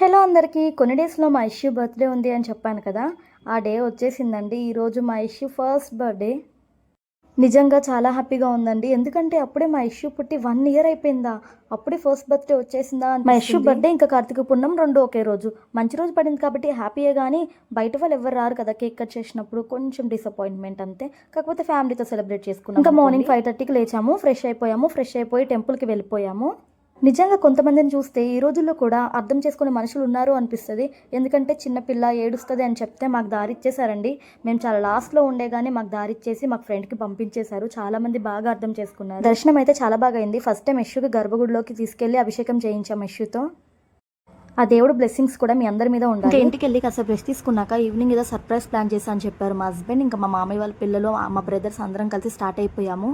Hello అందరికీ. కొన్ని డేస్లో మా ఇష్యూ బర్త్డే ఉంది అని చెప్పాను కదా. ఆ డే వచ్చేసిందండి. ఈరోజు మా ఇష్యూ ఫస్ట్ బర్త్డే. నిజంగా చాలా హ్యాపీగా ఉందండి. ఎందుకంటే అప్పుడే మా ఇష్యూ పుట్టి వన్ ఇయర్ అయిపోయిందా? అప్పుడే ఫస్ట్ బర్త్డే వచ్చేసిందా మా ఇష్యూ బర్త్డే ఇంకా కార్తీక పున్నం రెండు ఒకే రోజు. మంచి రోజు పడింది కాబట్టి హ్యాపీయే కానీ బయట వాళ్ళు ఎవరు రారు కదా కేక్ కట్ చేసినప్పుడు. కొంచెం డిసప్పాయింట్మెంట్ అంతే. కాకపోతే ఫ్యామిలీతో సెలబ్రేట్ చేసుకున్నాం ఇంకా మార్నింగ్ ఫైవ్ థర్టీకి లేచాము. ఫ్రెష్ అయిపోయాము. ఫ్రెష్ అయిపోయి టెంపుల్కి వెళ్ళిపోయాము. నిజంగా కొంతమందిని చూస్తే ఈ రోజుల్లో కూడా అర్థం చేసుకునే మనుషులు ఉన్నారు అనిపిస్తుంది. ఎందుకంటే చిన్నపిల్ల ఏడుస్తుంది అని చెప్తే మాకు దారి ఇచ్చేసారండి మేము చాలా లాస్ట్లో ఉండే కానీ మాకు దారి ఇచ్చేసి మాకు ఫ్రెండ్కి పంపించేశారు. చాలామంది బాగా అర్థం చేసుకున్నారు. దర్శనం అయితే చాలా బాగా అయింది. ఫస్ట్ టైం యశ్వుకి గర్భగుడిలోకి తీసుకెళ్ళి అభిషేకం చేయించాం యశ్వుతో ఆ దేవుడు బ్లెస్సింగ్స్ కూడా మీ అందరి మీద ఉండాలి. ఇంటికి వెళ్ళి కాసేపు రెస్ట్ తీసుకున్నాక ఈవినింగ్ ఏదో సర్ప్రైజ్ ప్లాన్ చేశా అని చెప్పారు మా హస్బెండ్ ఇంకా మా మామయ్య వాళ్ళ పిల్లలు మా బ్రదర్స్ అందరం కలిసి స్టార్ట్ అయిపోయాము.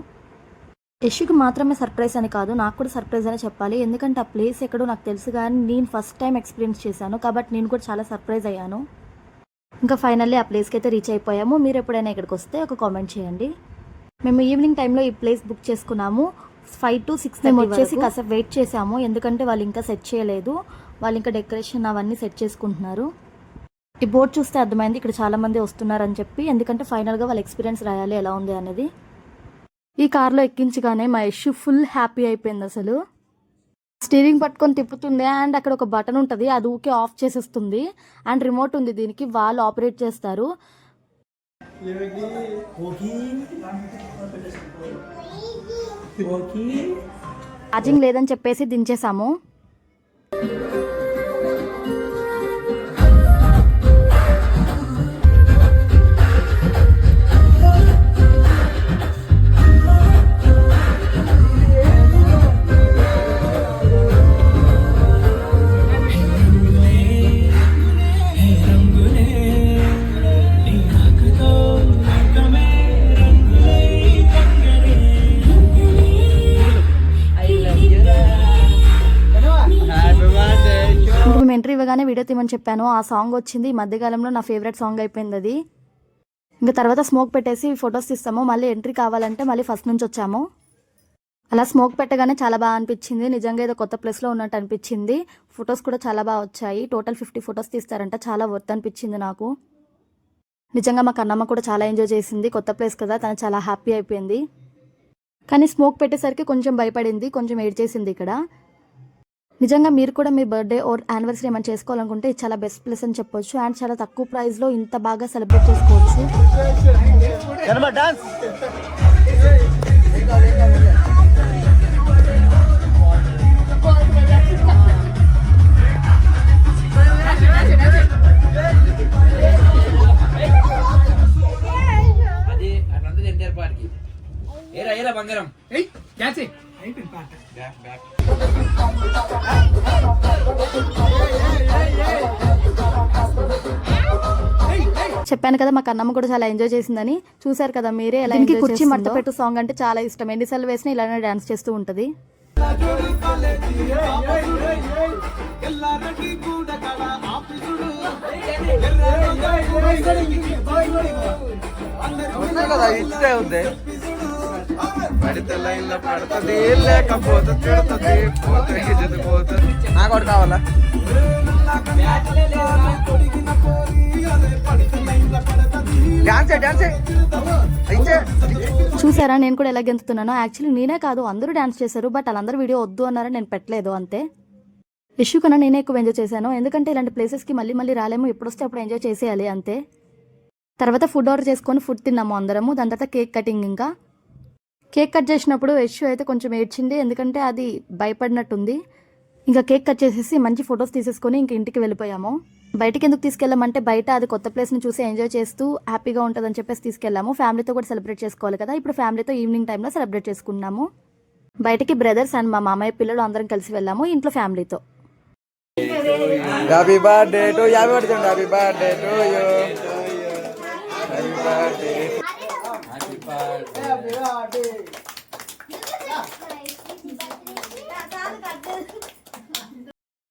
యష్కి మాత్రమే సర్ప్రైజ్ అని కాదు నాకు కూడా సర్ప్రైజ్ అని చెప్పాలి. ఎందుకంటే ఆ ప్లేస్ ఎక్కడో నాకు తెలుసు కానీ నేను ఫస్ట్ టైం ఎక్స్పీరియన్స్ చేశాను. కాబట్టి నేను కూడా చాలా సర్ప్రైజ్ అయ్యాను. ఇంకా ఫైనల్లీ ఆ ప్లేస్కి అయితే రీచ్ అయిపోయాము. మీరు ఎప్పుడైనా ఇక్కడికి వస్తే ఒక కామెంట్ చేయండి. మేము ఈవినింగ్ టైంలో ఈ ప్లేస్ బుక్ చేసుకున్నాము. ఫైవ్ టు సిక్స్ మేము వచ్చేసి కాసేపు వెయిట్ చేసాము ఎందుకంటే వాళ్ళు ఇంకా సెట్ చేయలేదు. వాళ్ళు ఇంకా డెకరేషన్ అవన్నీ సెట్ చేసుకుంటున్నారు. ఈ బోర్డ్ చూస్తే అర్థమైంది ఇక్కడ చాలా మంది వస్తున్నారని చెప్పి. ఎందుకంటే ఫైనల్గా వాళ్ళ ఎక్స్పీరియన్స్ రాయాలి ఎలా ఉంది అనేది. ఈ కార్లో ఎక్కించగానే మా యష్ ఫుల్ హ్యాపీ అయిపోయింది అసలు. స్టీరింగ్ పట్టుకొని తిప్పుతుంది అండ్ అక్కడ ఒక బటన్ ఉంటుంది అది ఊకే ఆఫ్ చేసేస్తుంది. అండ్ రిమోట్ ఉంది దీనికి వాళ్ళు ఆపరేట్ చేస్తారు. ఛార్జింగ్ లేదని చెప్పేసి దించేసాము ఎంట్రీ ఇవ్వగానే వీడియో తీయమని చెప్పాను. ఆ సాంగ్ వచ్చింది. ఈ మధ్యకాలంలో నా ఫేవరెట్ సాంగ్ అయిపోయింది అది. ఇంకా తర్వాత స్మోక్ పెట్టేసి ఫొటోస్ తీస్తాము. మళ్ళీ ఎంట్రీ కావాలంటే మళ్ళీ ఫస్ట్ నుంచి వచ్చాము. అలా స్మోక్ పెట్టగానే చాలా బాగా అనిపించింది. నిజంగా ఏదో కొత్త ప్లేస్లో ఉన్నట్టు అనిపించింది. ఫొటోస్ కూడా చాలా బాగా వచ్చాయి. టోటల్ ఫిఫ్టీ ఫొటోస్ తీస్తారంట. చాలా వర్త్ అనిపించింది నాకు. నిజంగా మా కన్నమ్మ కూడా చాలా ఎంజాయ్ చేసింది. కొత్త ప్లేస్ కదా తను చాలా హ్యాపీ అయిపోయింది. కానీ స్మోక్ పెట్టేసరికి కొంచెం భయపడింది. కొంచెం ఏడ్ చేసింది ఇక్కడ. నిజంగా మీరు కూడా మీ బర్త్డే ఓర్ యానివర్సరీ ఏమైనా చేసుకోవాలనుకుంటే ఇది చాలా బెస్ట్ ప్లేస్ అని చెప్పొచ్చు. అండ్ చాలా తక్కువ ప్రైస్లో ఇంత బాగా సెలబ్రేట్ చేసుకోవచ్చు. చెప్పాను కదా మా కన్నమ్మ కూడా చాలా ఎంజాయ్ చేసిందని. చూసారు కదా మీరే ఎలా ఎంజాయ్ కుర్చీ మడత పెట్టు సాంగ్ అంటే చాలా ఇష్టం. ఎన్నిసార్లు వేసినా ఇలానే డాన్స్ చేస్తూ ఉంటది. కదా ఉంది. పడితే లైన్లో పడుతుంది లేకపోతే తిడుతుంది పోతే చదువుకోతుంది నాకు ఒకటి కావాలా? చూసారా నేను కూడా ఎలా గెంతుతున్నానో? యాక్చువల్లీ నేనే కాదు అందరూ డాన్స్ చేశారు బట్ వాళ్ళందరూ వీడియో వద్దు అన్నారని నేను పెట్టలేదు అంతే. ఇష్యూ కన్నా నేనే ఎక్కువ ఎంజాయ్ చేశాను. ఎందుకంటే ఇలాంటి ప్లేసెస్కి మళ్ళీ మళ్ళీ రాలేము ఎప్పుడు వస్తే అప్పుడు ఎంజాయ్ చేసేయాలి అంతే. తర్వాత ఫుడ్ ఆర్డర్ చేసుకొని ఫుడ్ తిన్నాము అందరము. దాని తర్వాత కేక్ కటింగ్ ఇంకా. కేక్ కట్ చేసినప్పుడు ఇష్యూ అయితే కొంచెం ఏడ్చింది ఎందుకంటే అది భయపడినట్టుంది. ఇంకా కేక్ కట్ చేసేసి మంచి ఫొటోస్ తీసేసుకొని ఇంక ఇంటికి వెళ్ళిపోయాము. బయటికి ఎందుకు తీసుకెళ్ళామంటే బయట అది కొత్త ప్లేస్ని చూసి ఎంజాయ్ చేస్తూ హ్యాపీగా ఉంటుందని చెప్పేసి తీసుకెళ్ళాము. ఫ్యామిలీతో కూడా సెలబ్రేట్ చేసుకోవాలి కదా. ఇప్పుడు ఫ్యామిలీతో ఈవినింగ్ టైంలో సెలబ్రేట్ చేసుకున్నాము. బయటికి బ్రదర్స్ అండ్ మా మామయ్య పిల్లలు అందరం కలిసి వెళ్ళాము ఇంట్లో ఫ్యామిలీతో. Happy birthday to happy birthday happy birthday to you happy birthday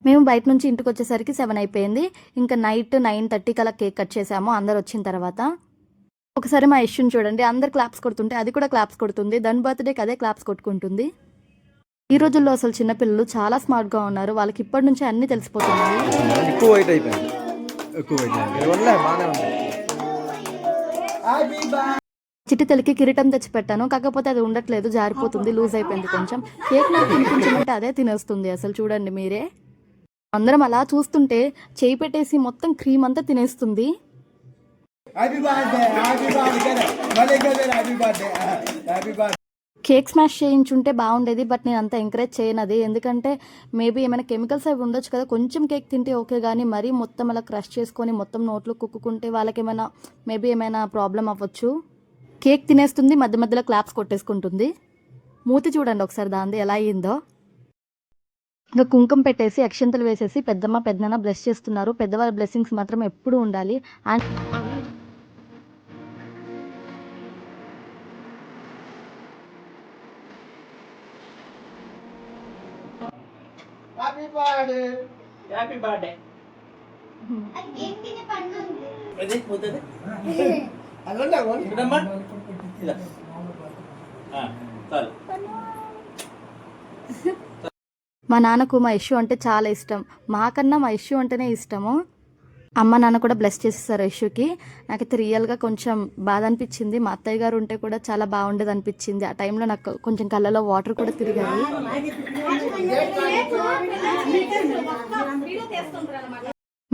మేము బయట నుంచి ఇంటికి వచ్చేసరికి సెవెన్ అయిపోయింది. ఇంకా నైట్ నైన్ థర్టీ కల్లా కేక్ కట్ చేసాము. అందరు వచ్చిన తర్వాత. ఒకసారి మా ఇష్యూని చూడండి. అందరు క్లాప్స్ కొడుతుంటే అది కూడా క్లాప్స్ కొడుతుంది. దాని బర్త్డేకి అదే క్లాప్స్ కొట్టుకుంటుంది. ఈ రోజుల్లో అసలు చిన్నపిల్లలు చాలా స్మార్ట్గా ఉన్నారు. వాళ్ళకి ఇప్పటి నుంచే అన్నీ తెలిసిపోతున్నాయి. ఎక్కువ అయిపోయింది. ఎక్కువ అయిపోయింది. చిట్టి తల్లికి కిరీటం తెచ్చి పెట్టాను కాకపోతే అది ఉండట్లేదు జారిపోతుంది లూజ్ అయిపోయింది కొంచెం. కేక్ నాకు తినిపించమంటే అదే తినేస్తుంది అసలు చూడండి మీరే. అందరం అలా చూస్తుంటే చేయి పెట్టేసి మొత్తం క్రీమ్ అంతా తినేస్తుంది. కేక్ స్మాష్ చేయించుంటే బాగుండేది బట్ నేను అంత ఎంకరేజ్ చేయను అది. ఎందుకంటే మేబీ ఏమైనా కెమికల్స్ అవి ఉండొచ్చు కదా. కొంచెం కేక్ తింటే ఓకే కానీ మరీ మొత్తం అలా క్రష్ చేసుకొని మొత్తం నోట్లో కుక్కుంటే వాళ్ళకి ఏమైనా మేబీ ఏమైనా ప్రాబ్లం అవ్వచ్చు. కేక్ తినేస్తుంది మధ్య మధ్యలో క్లాప్స్ కొట్టేసుకుంటుంది. మూతి చూడండి ఒకసారి దాంది ఎలా అయ్యిందో ఇంకా కుంకుమ పెట్టేసి అక్షంతలు వేసేసి పెద్దమ్మ పెద్దనాన్న బ్లెస్ చేస్తున్నారు. పెద్దవాళ్ళ బ్లెస్సింగ్స్ మాత్రం ఎప్పుడూ ఉండాలి. And happy birthday happy birthday ఇలా చాలు మా నాన్నకు మా ఇష్యూ అంటే చాలా ఇష్టం మాకన్నా మా ఇష్యూ అంటేనే ఇష్టము అమ్మ నాన్న కూడా బ్లెస్ చేసేసారు ఇష్యూకి నాకైతే రియల్గా కొంచెం బాధ అనిపించింది మా అత్తయ్య గారు ఉంటే కూడా చాలా బాగుండేది అనిపించింది ఆ టైంలో నాకు కొంచెం కళ్ళలో వాటర్ కూడా తిరిగాయి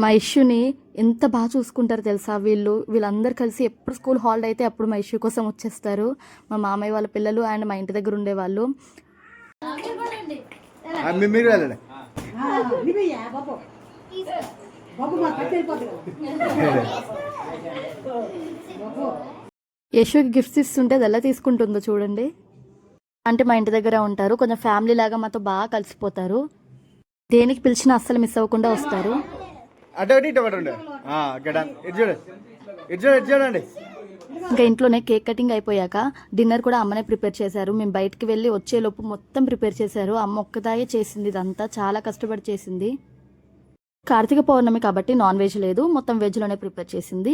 మా ఇష్యూని ఎంత బాగా చూసుకుంటారు తెలుసా? వీళ్ళు వీళ్ళందరూ కలిసి ఎప్పుడు స్కూల్ హాలిడే అయితే అప్పుడు మా ఇష్యూ కోసం వచ్చేస్తారు. మా మామయ్య వాళ్ళ పిల్లలు అండ్ మా ఇంటి దగ్గర ఉండేవాళ్ళు యశోకి గిఫ్ట్స్ ఇస్తుంటే అది ఎలా తీసుకుంటుందో చూడండి. అంటే మా ఇంటి దగ్గర ఉంటారు. కొంచెం ఫ్యామిలీ లాగా మాతో బాగా కలిసిపోతారు. దేనికి పిలిచినా అస్సలు మిస్ అవ్వకుండా వస్తారు. అటు ఇటు ఇటు చూడండి ఇటు చూడండి ఇటు చూడండి. ఇంకా ఇంట్లోనే కేక్ కటింగ్ అయిపోయాక డిన్నర్ కూడా అమ్మనే ప్రిపేర్ చేశారు. మేము బయటికి వెళ్ళి వచ్చేలోపు మొత్తం ప్రిపేర్ చేశారు. అమ్మ ఒక్కదాయే చేసింది ఇదంతా. చాలా కష్టపడి చేసింది. కార్తీక పౌర్ణమి కాబట్టి నాన్ వెజ్ లేదు. మొత్తం వెజ్లోనే ప్రిపేర్ చేసింది.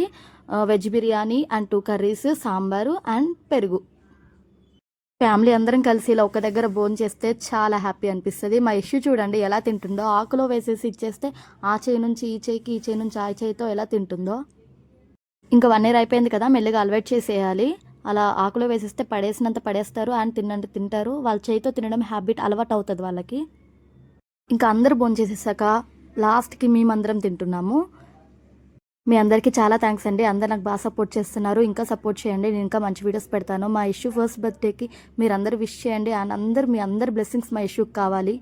Veg biryani and two curries sambar and పెరుగు. ఫ్యామిలీ అందరం కలిసి ఇలా ఒక దగ్గర భోజనం చేస్తే చాలా హ్యాపీ అనిపిస్తుంది. మా ఇష్యూ చూడండి ఎలా తింటుందో. ఆకులో వేసేసి ఇచ్చేస్తే ఆ చేయి నుంచి ఈ చేయికి ఈ చేయి నుంచి ఆ చేయితో ఎలా తింటుందో. ఇంకా వన్ ఇయర్ అయిపోయింది కదా మెల్లిగా అలవాటు చేసేయాలి. అలా ఆకులో వేసేస్తే పడేసినంత పడేస్తారు అండ్ తిన్నంత తింటారు. వాళ్ళ చేయితో తినడం హ్యాబిట్ అలవాటు అవుతుంది వాళ్ళకి. ఇంకా అందరు భోజనం చేసేసాక లాస్ట్కి మేమందరం తింటున్నాము. మీ అందరికీ చాలా థ్యాంక్స్ అండి. అందరు నాకు బాగా సపోర్ట్ చేస్తున్నారు. ఇంకా సపోర్ట్ చేయండి. నేను ఇంకా మంచి వీడియోస్ పెడతాను. మా ఇష్యూ ఫస్ట్ బర్త్డేకి మీరు అందరూ విష్ చేయండి. అండ్ అందరు మీ అందరు బ్లెస్సింగ్స్ మా ఇష్యూకి కావాలి.